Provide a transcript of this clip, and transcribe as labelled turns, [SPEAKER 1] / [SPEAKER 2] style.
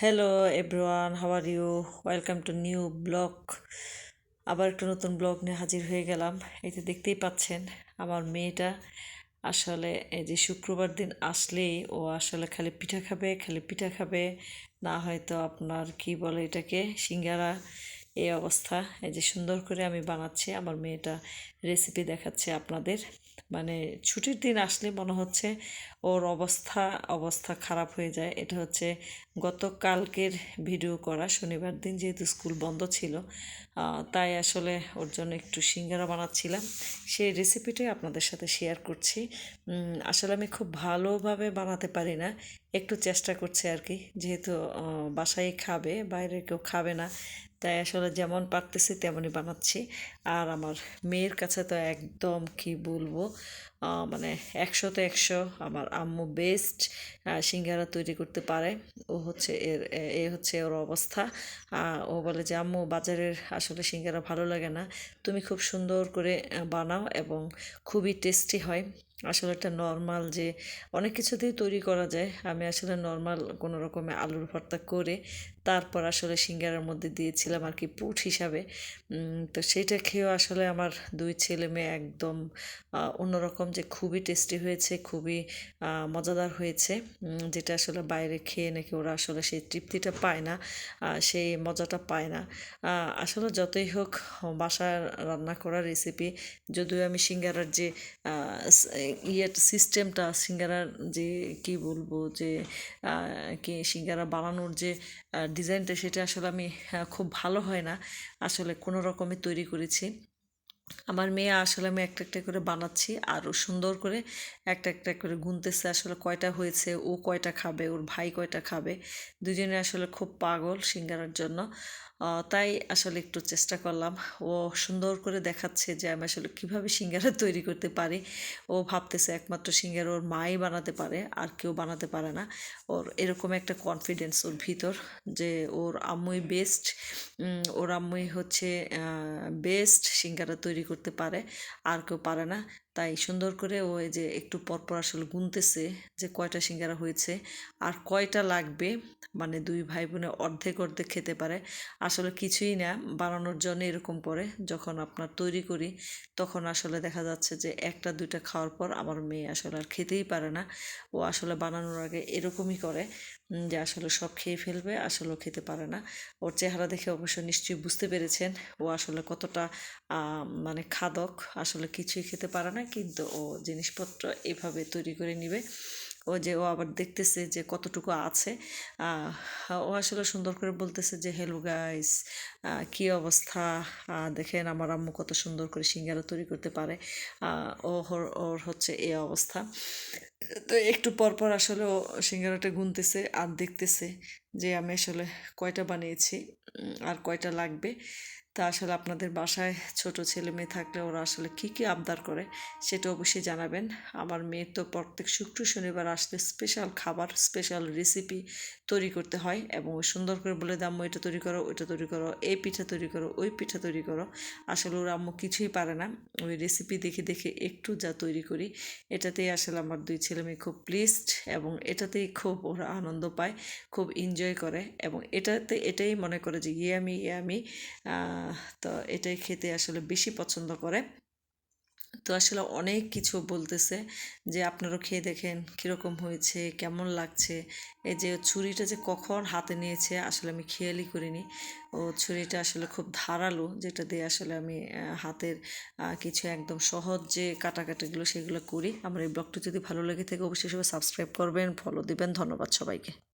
[SPEAKER 1] Hello everyone how are you welcome to new blog আবার একটা নতুন ব্লগ নিয়ে হাজির হয়ে গেলাম। এই তো দেখতেই পাচ্ছেন, আমার মেয়েটা আসলে এই যে শুক্রবার দিন আসলেই ও আসলে খালি পিঠা খাবে, খালি পিঠা খাবে। না হয়তো আপনার, কি বলে এটাকে, সিঙ্গারা। এই অবস্থা। এই যে সুন্দর করে আমি বানাচ্ছি, আমার মেয়েটা রেসিপি দেখাচ্ছে আপনাদের। মানে ছুটির দিন আসলে মনে হচ্ছে ওর অবস্থা অবস্থা খারাপ হয়ে যায়। এটা হচ্ছে গতকালকের ভিডিও করা। শনিবার দিন যেহেতু স্কুল বন্ধ ছিল তাই আসলে ওর জন্য একটু সিঙ্গারা বানাচ্ছিলাম। সেই রেসিপিটাই আপনাদের সাথে শেয়ার করছি। আসলে আমি খুব ভালোভাবে বানাতে পারি না। একটু চেষ্টা করছে আর কি যেহেতু বাসায় খাবে, বাইরে কেউ খাবে না, তাই আসলে যেমন পারতেছি তেমনই বানাচ্ছি। আর আমার মেয়ের কাছে তো একদম কি বলব মানে একশোতে একশো আমার আম্মু বেস্ট সিঙ্গারা তৈরি করতে পারে। ও হচ্ছে এর, এ হচ্ছে ওর অবস্থা। ও বলে যে, আম্মু, বাজারের আসলে সিঙ্গারা ভালো লাগে না। তুমি খুব সুন্দর করে বানাও এবং খুবই টেস্টি হয়। আসলে একটা নর্মাল যে অনেক কিছুতেই তৈরি করা যায়। আমি আসলে নর্মাল কোনো রকমে আলুর ভর্তা করে তারপর আসলে সিঙ্গারার মধ্যে দিয়েছিলাম আর কি পুট হিসাবে। তো সেটা খেয়েও আসলে আমার দুই ছেলে মেয়ে একদম অন্যরকম যে খুবই টেস্টি হয়েছে, খুবই মজাদার হয়েছে। যেটা আসলে বাইরে খেয়ে নাকি ওরা আসলে সেই তৃপ্তিটা পায় না সেই মজাটা পায় না। আসলে যতই হোক, বাসায় রান্না করার রেসিপি যদিও আমি সিঙ্গারার যে ইয়ের সিস্টেমটা সিঙ্গারার যে, কি বলব যে কি সিঙ্গারা বানানোর যে ডিজাইনটা সেটা আসলে আমি খুব ভালো হয় না। আসলে কোনো রকমে তৈরি করেছি। আমার মেয়ে আসলে আমি একটা একটা করে বানাচ্ছি, আরও সুন্দর করে একটা একটা করে গুনতেছে। আসলে কয়টা হয়েছে, ও কয়টা খাবে, ওর ভাই কয়টা খাবে, দুজনে আসলে খুব পাগল সিঙ্গারার জন্য। তাই আসলে একটু চেষ্টা করলাম। ও সুন্দর করে দেখাচ্ছে যে আমি আসলে কীভাবে সিঙ্গারা তৈরি করতে পারি। ও ভাবতেছে একমাত্র সিঙ্গারা ওর মাই বানাতে পারে, আর কেউ বানাতে পারে না। ওর এরকম একটা কনফিডেন্স ওর ভিতর যে ওর আম্মুই বেস্ট ওর আম্মুই হচ্ছে বেস্ট সিঙ্গারা তৈরি করতে পারে। আর কেউ পারে না। তাই সুন্দর করে ও যে একটু পরপর আসলে গুনতেছে যে কয়টা সিঙ্গারা হয়েছে আর কয়টা লাগবে মানে দুই ভাই বোনে অর্ধেক অর্ধেক খেতে পারে। আসলে কিছুই না, বানানোর জন্য এরকম করে যখন আপনার তৈরি করি, তখন আসলে দেখা যাচ্ছে যে একটা, দুইটা খাওয়ার পর আমার মেয়ে আসলে আর খেতেই পারে না। ও আসলে বানানোর আগে এরকমই করে যে আসলে সব খেয়ে ফেলবে আসলেও খেতে পারে না। ওর চেহারা দেখে অবশ্য নিশ্চয়ই বুঝতে পেরেছেন, ও আসলে কতটা মানে খাদক, আসলে কিছুই খেতে পারে না কিন্তু ও জিনিসপত্র এভাবে তৈরি করে নিবে। ও যে, ও আবার দেখতেছে যে কতটুকু আছে। ও আসলে সুন্দর করে বলতেছে যে হ্যালো গাইস কি অবস্থা? দেখেন আমার আম্মু কত সুন্দর করে সিঙ্গারা তৈরি করতে পারে। ও ওর হচ্ছে এই অবস্থা। তো একটু পর পর আসলে ও সিঙ্গারাটা গুনতেছে আর দেখতেছে যে, আমি আসলে কয়টা বানিয়েছি আর কয়টা লাগবে? তা আসলে আপনাদের বাসায় ছোট ছেলে মেয়ে থাকলে ওরা আসলে কী কী আবদার করে সেটা অবশ্যই জানাবেন। আমার মেয়ের তো প্রত্যেক শুক্র শনিবার আসলে স্পেশাল খাবার স্পেশাল রেসিপি তৈরি করতে হয় এবং সুন্দর করে বলে দাম এটা তৈরি করো, ওইটা তৈরি করো, এই পিঠা তৈরি করো, ওই পিঠা তৈরি করো। আসলে ওরা আম্মু কিছুই পারে না। ওই রেসিপি দেখে দেখে একটু যা তৈরি করি, এটাতেই আসলে আমার দুই ছেলে মেয়ে খুব প্লিজড এবং এটাতেই খুব ওরা আনন্দ পায়, খুব এনজয় করে এবং এটাতে, এটাই মনে করে যে ইয়ে আমি ইয়ে আমি। তো এটাই খেতে আসলে বেশি পছন্দ করে। তো আসলে অনেক কিছু বলতেছে যে, আপনারাও খেয়ে দেখেন কীরকম হয়েছে, কেমন লাগছে? এই যে ছুরিটা যে কখন হাতে নিয়েছে আসলে আমি খেয়ালই করিনি। ও ছুরিটা আসলে খুব ধারালো, যেটা দিয়ে আসলে আমি হাতের কিছু একদম সহজ যে কাটাকাটিগুলো সেগুলো করি। আমার এই ব্লগটা যদি ভালো লেগে থাকে অবশ্যই সবাই সাবস্ক্রাইব করবেন ফলো দিবেন। ধন্যবাদ সবাইকে।